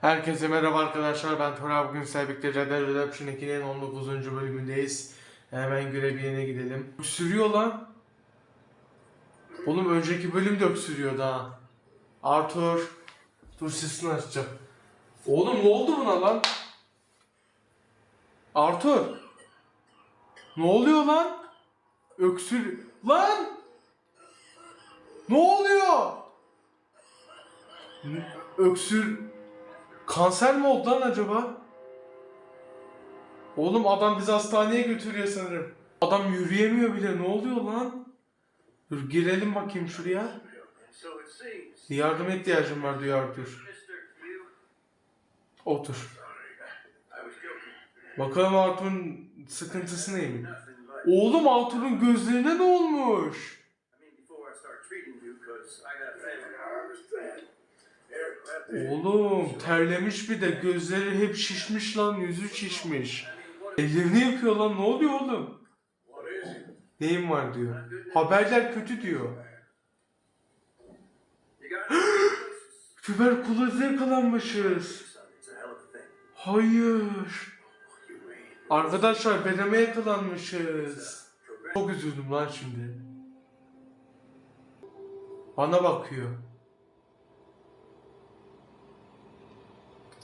Herkese merhaba arkadaşlar ben Tora bugün sizlerle birlikte Red Dead Redemption 2'nin 19. bölümündeyiz. Hemen görev yerine gidelim. Öksürüyor lan. Oğlum önceki bölüm de öksürüyordu ha. Arthur. Dur sesini açacağım. Oğlum ne oldu buna lan? Arthur. Ne oluyor lan? Öksür... Lan! Ne oluyor? Öksür... Kanser mi oldu lan acaba? Oğlum adam bizi hastaneye götürüyor sanırım. Adam yürüyemiyor bile. Ne oluyor lan? Dur girelim bakayım şuraya. Yardıma ihtiyacım var diyor Arthur. Otur. Bakalım Arthur'un sıkıntısı neymiş? Oğlum Arthur'un gözlerine ne olmuş? Oğlum terlemiş bir de gözleri hep şişmiş lan yüzü şişmiş. Ellerini yapıyor lan ne oluyor oğlum? Neyim var diyor. Haberler kötü diyor. Tüberküloze yakalanmışız. Hayır. Arkadaşlar bedeme yakalanmışız. Çok üzüldüm lan şimdi. Bana bakıyor.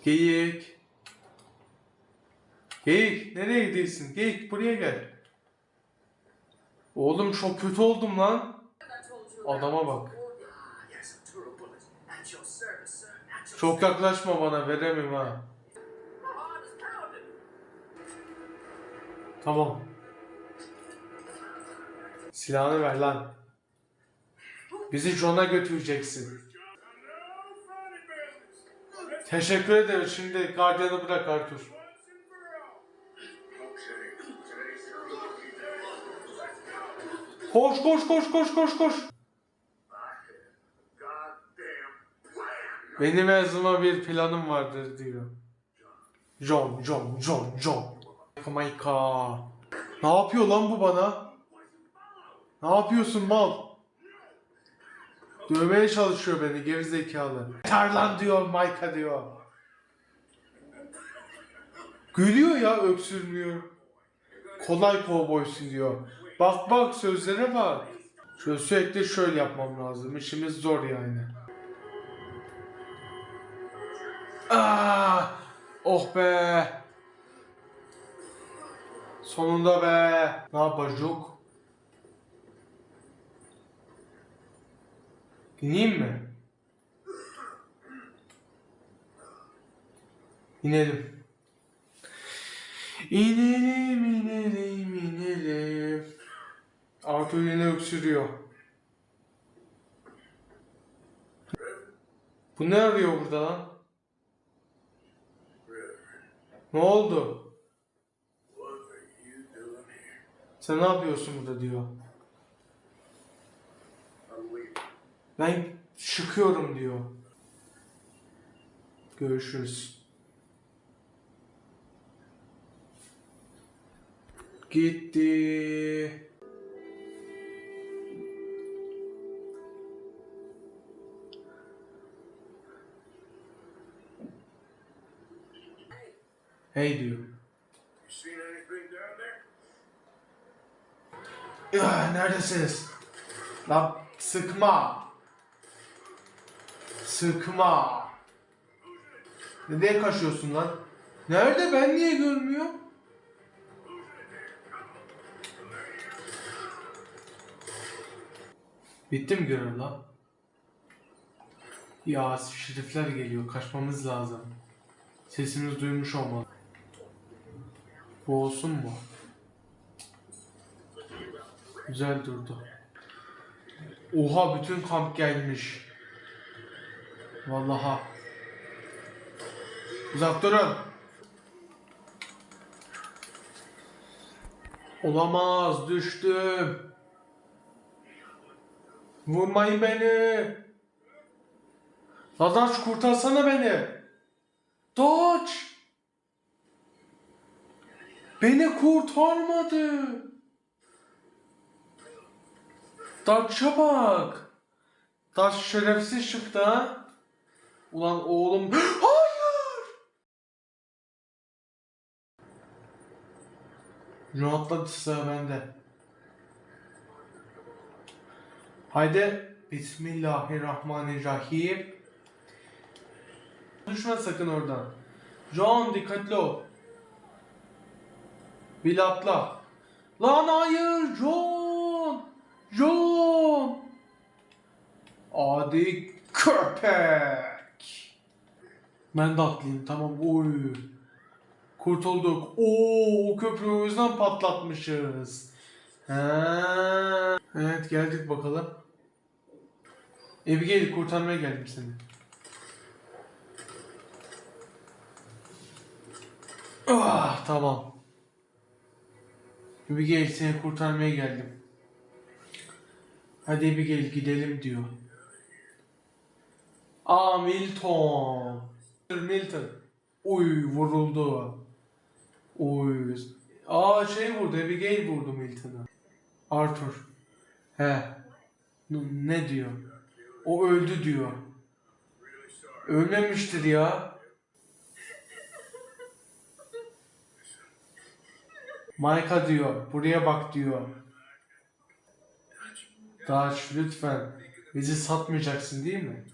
Geyik. Geyik nereye gidiyorsun? Geyik buraya gel. Oğlum çok kötü oldum lan. Adama bak. Çok yaklaşma bana veremem ha. Tamam. Silahını ver lan. Bizi John'a götüreceksin. Teşekkür ederim. Şimdi gardiyanı bırak Arthur. Koş koş koş koş koş koş. Benim yazıma bir planım vardır diyor. John, John, John, John. Mayka. Ne yapıyor lan bu bana? Ne yapıyorsun mal? Dövmeye çalışıyor beni gerizekalı. Yeter lan diyor Mayka diyor. Gülüyor ya öksürmüyor. Kolay kovboysun diyor. Bak bak sözlere bak. Şöyle sürekli şöyle yapmam lazım. İşimiz zor yani. Ah! Oh be! Sonunda be! Ne yapacak? İneyim mi? İnelim. İnelim, inelim, inelim. Arthur yine öksürüyor. Bu ne arıyor burada lan? Ne oldu? Sen ne yapıyorsun burada diyor. Ben çıkıyorum diyor. Görüşürüz. Gitti. Hey diyor. Ya neredesiniz? Lan sıkma. Sıkma. Nereye kaçıyorsun lan? Nerede ben niye görmüyorum? Bitti mi görev lan? Ya şerifler geliyor kaçmamız lazım. Sesimiz duymuş olmalı. Bu olsun mu? Güzel durdu. Oha bütün kamp gelmiş. Vallaha. Uzak durun. Olamaz düştüm. Vurmayın beni. Dadaş kurtarsana beni. Doç. Beni kurtarmadı. Daç'a bak. Daç şerefsiz çıktı ha. Ulan oğlum... Hayır! Rahatladı sıra bende. Haydi. Bismillahirrahmanirrahim. Düşme sakın oradan. John dikkatli ol. Bil atla. Lan hayır John. John. Adi köpek. Ben de atlayayım tamam. Oy. Kurtulduk. Oo, o köprüyü o yüzden patlatmışız. Ha. Evet geldik bakalım. Abigail kurtarmaya geldim seni. Ah tamam. Abigail seni kurtarmaya geldim. Hadi Abigail gidelim diyor. Aa Milton. Milton. Uy vuruldu. Uy. Aa şey vurdu Abigail vurdu Milton'a. Arthur. He. Ne diyor? O öldü diyor. Ölmemiştir ya. Mike'a diyor. Buraya bak diyor. Daş lütfen. Bizi satmayacaksın değil mi?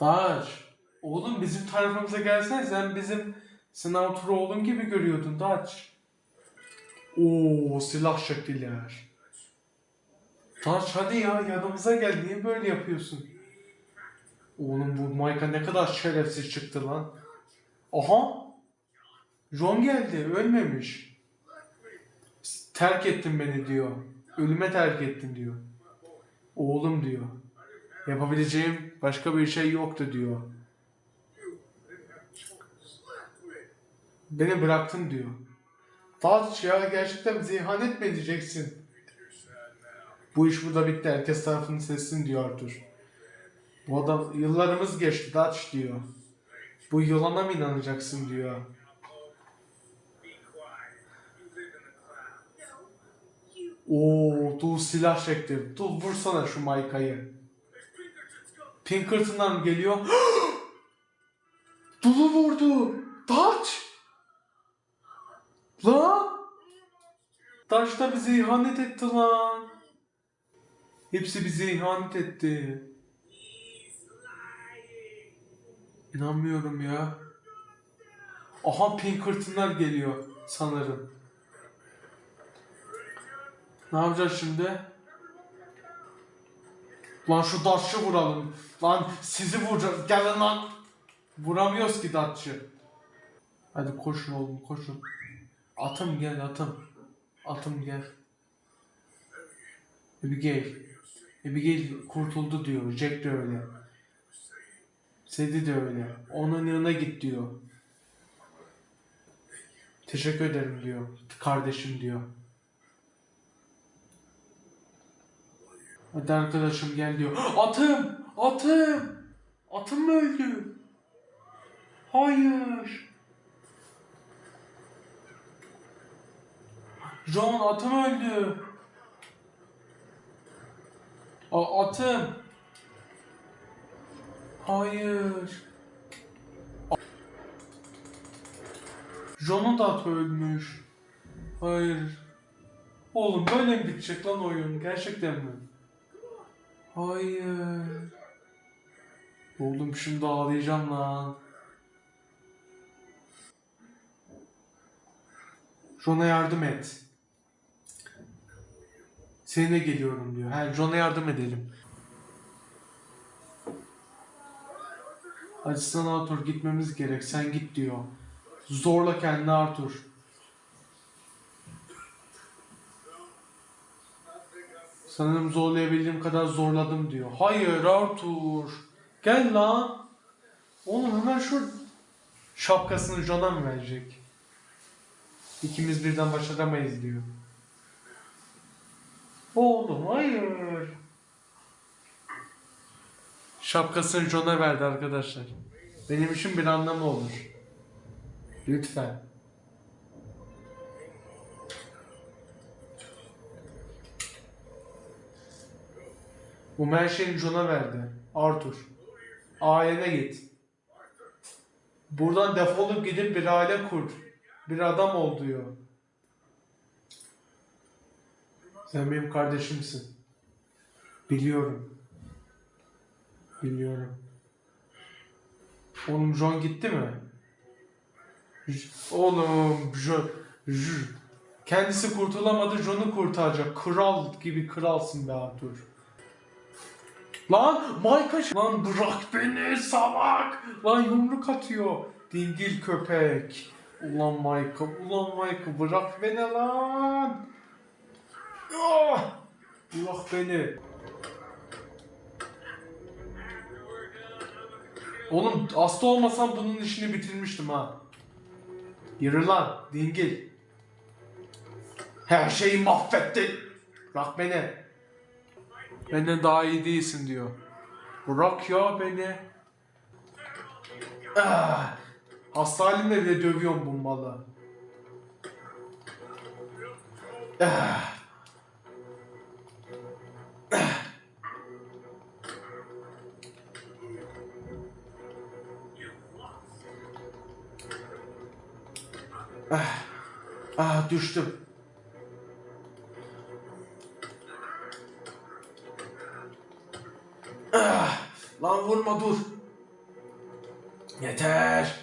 Daş. Oğlum bizim tarafımıza gelsene sen bizim sınav turu oğlum gibi görüyordun Daş. Oo silah şekiller. Daş hadi ya yanımıza gel niye böyle yapıyorsun? Oğlum bu Mike'a ne kadar şerefsiz çıktı lan. Aha. John geldi ölmemiş. Terk ettin beni diyor. Ölüme terk ettin diyor. Oğlum diyor. Yapabileceğim başka bir şey yoktu diyor. Beni bıraktın diyor. Taç ya gerçekten bize ihanet mi edeceksin? Bu iş burada bitti. Herkes tarafını sessin diyor Arthur. Bu adam yıllarımız geçti Dutch diyor. Bu yılana mı inanacaksın diyor. Oo, dur silah çekti. Dur vursana şu Mayka'yı. Pinkerton'dan geliyor? Dulu vurdu. Dutch. Lan. Dutch da bize ihanet etti lan. Hepsi bize ihanet etti. İnanmıyorum ya. Aha Pinkerton'lar geliyor sanırım. Ne yapacağız şimdi? Lan şu Dutch'ı vuralım. Lan sizi vuracağız. Gelin lan. Vuramıyoruz ki Dutch'ı. Hadi koşun oğlum koşun. Atım gel atım. Atım gel. Abigail. Abigail kurtuldu diyor. Jack de öyle. Sedi de öyle. Onun yanına git diyor. Teşekkür ederim diyor. Kardeşim diyor. Hadi arkadaşım gel diyor. Atım! Atım! Atım mı öldü? Hayır. John atım öldü. A atım. Hayır. John'un da atı ölmüş. Hayır. Oğlum böyle mi bitecek lan oyun? Gerçekten mi? Hayır. Oğlum şimdi ağlayacağım lan. John'a yardım et. Seninle geliyorum diyor. He, John'a yardım edelim. Hadi sana Arthur gitmemiz gerek. Sen git diyor. Zorla kendini Arthur. Sanırım zorlayabildiğim kadar zorladım diyor. Hayır Arthur. Gel lan. Oğlum hemen şu şapkasını John'a mı verecek? İkimiz birden başaramayız diyor. Oğlum hayır. Şapkasını John'a verdi arkadaşlar. Benim için bir anlamı olur. Lütfen. Bu her şeyini John'a verdi. Arthur. Ailene git. Buradan defolup gidip bir aile kur. Bir adam ol diyor. Sen benim kardeşimsin. Biliyorum. Biliyorum. Oğlum John gitti mi? Oğlum John, Kendisi kurtulamadı, John'u kurtaracak. Kral gibi kralsın be Arthur. Lan Mike'a Lan bırak beni salak. Lan yumruk atıyor. Dingil köpek. Ulan Michael, ulan Michael bırak beni lan. Ah! Bırak beni. Oğlum hasta olmasam bunun işini bitirmiştim ha. Yürü lan dingil. Her şeyi mahvettin. Bırak beni. Benden daha iyi değilsin diyor. Bırak ya beni. Ah, hasta halimle bile dövüyorum bu malı. Ah. Ah. Ah, ah düştüm. Lan vurma dur. Yeter.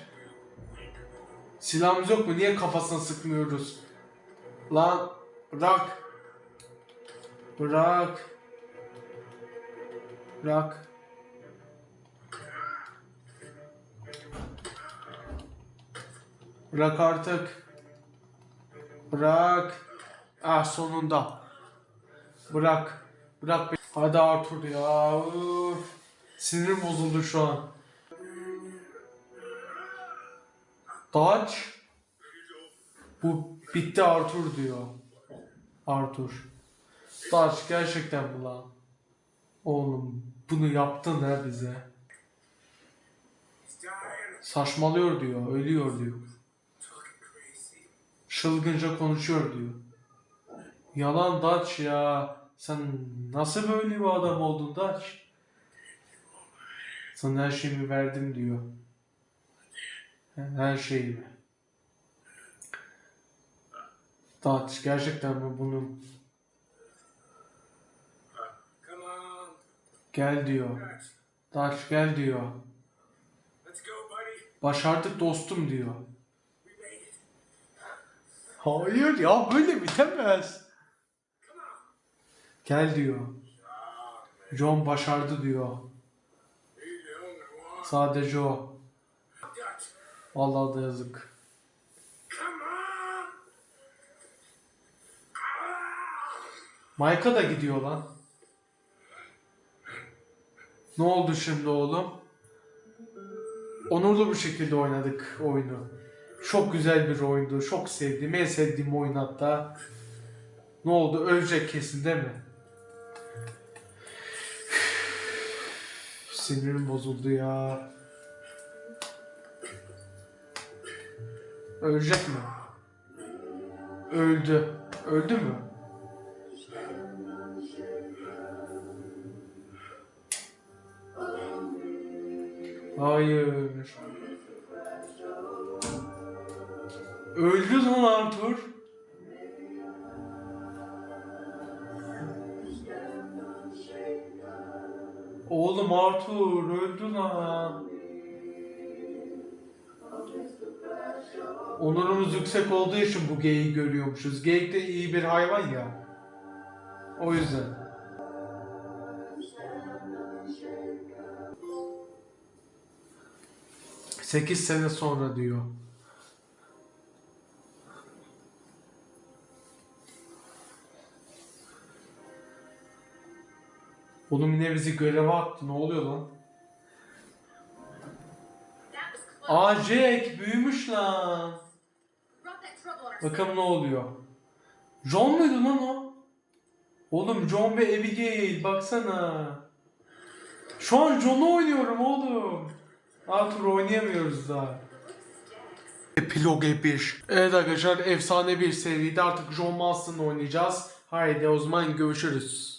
Silahımız yok mu? Niye kafasına sıkmıyoruz? Lan bırak. Bırak. Bırak. Bırak artık. Bırak. Ah sonunda. Bırak. Bırak beni. Hadi Arthur ya. Üf. Sinirim bozuldu şu an. Dodge. Bu bitti Arthur diyor. Arthur. Dodge gerçekten bu lan. Oğlum bunu yaptın ha bize. Saçmalıyor diyor. Ölüyor diyor. Çılgınca konuşuyor diyor. Yalan Dutch ya. Sen nasıl böyle bir adam oldun Dutch? Sana her şeyimi verdim diyor. Her şeyimi. Dutch gerçekten mi bunu Come on. gel diyor. Dutch gel diyor. Başardık dostum diyor. Hayır ya böyle bitemez. Gel diyor. John başardı diyor. Sadece o. Vallahi da yazık. Mike'a da gidiyor lan. Ne oldu şimdi oğlum? Onurlu bir şekilde oynadık oyunu. Çok güzel bir oyundu. Çok sevdiğim, en sevdiğim oyun hatta. Ne oldu? Ölecek kesin değil mi? Sinirim bozuldu ya. Ölecek mi? Öldü. Öldü mü? Hayır. Öldü lan Arthur. Oğlum Arthur öldü lan. Onurumuz yüksek olduğu için bu geyiği görüyormuşuz. Geyik de iyi bir hayvan ya. O yüzden. Sekiz sene sonra diyor. Oğlum yine bizi göreve attı. Ne oluyor lan? Aa Jack büyümüş lan. Bakalım ne oluyor. John muydu lan o? Oğlum John ve Abigail baksana. Şu an John'u oynuyorum oğlum. Arthur oynayamıyoruz daha. Epilog 1. Evet arkadaşlar efsane bir seriydi. Artık John Marston'ı oynayacağız. Haydi o zaman görüşürüz.